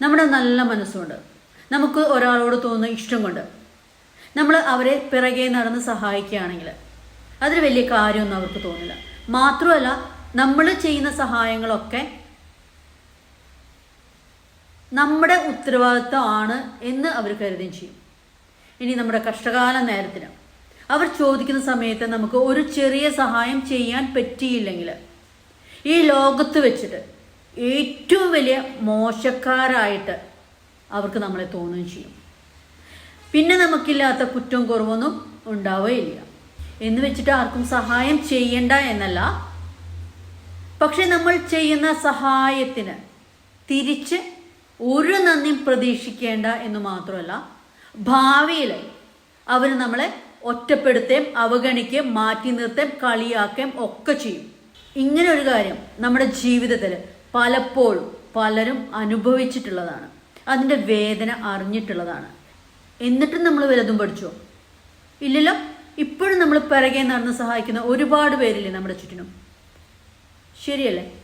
നമ്മുടെ നല്ല മനസ്സുകൊണ്ട് നമുക്ക് ഒരാളോട് തോന്നുന്ന ഇഷ്ടം കൊണ്ട്. നമ്മൾ അവരെ പിറകെ നടന്ന് സഹായിക്കുകയാണെങ്കിൽ അതിന് വലിയ കാര്യമൊന്നും അവർക്ക് തോന്നില്ല. മാത്രമല്ല നമ്മൾ ചെയ്യുന്ന സഹായങ്ങളൊക്കെ നമ്മുടെ ഉത്തരവാദിത്തമാണ് എന്ന് അവർ കരുതുകയും ചെയ്യും. ഇനി നമ്മുടെ കഷ്ടകാല നേരത്തിന് അവർ ചോദിക്കുന്ന സമയത്ത് നമുക്ക് ഒരു ചെറിയ സഹായം ചെയ്യാൻ പറ്റിയില്ലെങ്കിൽ ഈ ലോകത്ത് വെച്ചിട്ട് ഏറ്റവും വലിയ മോശക്കാരായിട്ട് അവർക്ക് നമ്മളെ തോന്നുകയും ചെയ്യും. പിന്നെ നമുക്കില്ലാത്ത കുറ്റവും കുറവൊന്നും ഉണ്ടാവുകയില്ല. എന്ന് വെച്ചിട്ട് ആർക്കും സഹായം ചെയ്യണ്ട എന്നല്ല. പക്ഷെ നമ്മൾ ചെയ്യുന്ന സഹായത്തിന് തിരിച്ച് ഒരു നന്ദിയും പ്രതീക്ഷിക്കേണ്ട എന്ന് മാത്രമല്ല ഭാവിയിൽ അവർ നമ്മളെ ഒറ്റപ്പെടുത്തുകയും അവഗണിക്കുകയും മാറ്റി നിർത്തുകയും കളിയാക്കുകയും ഒക്കെ ചെയ്യും. ഇങ്ങനെ ഒരു കാര്യം നമ്മുടെ ജീവിതത്തിൽ പലപ്പോഴും പലരും അനുഭവിച്ചിട്ടുള്ളതാണ്. അതിന്റെ വേദന അറിഞ്ഞിട്ടുള്ളതാണ്. എന്നിട്ടും നമ്മൾ വലതും പഠിച്ചോ? ഇല്ലല്ലോ? ഇപ്പോഴും നമ്മൾ പിറകെ നടന്ന് സഹായിക്കുന്ന ഒരുപാട് പേരില്ലേ നമ്മുടെ ചുറ്റിനും? ശരിയല്ലേ?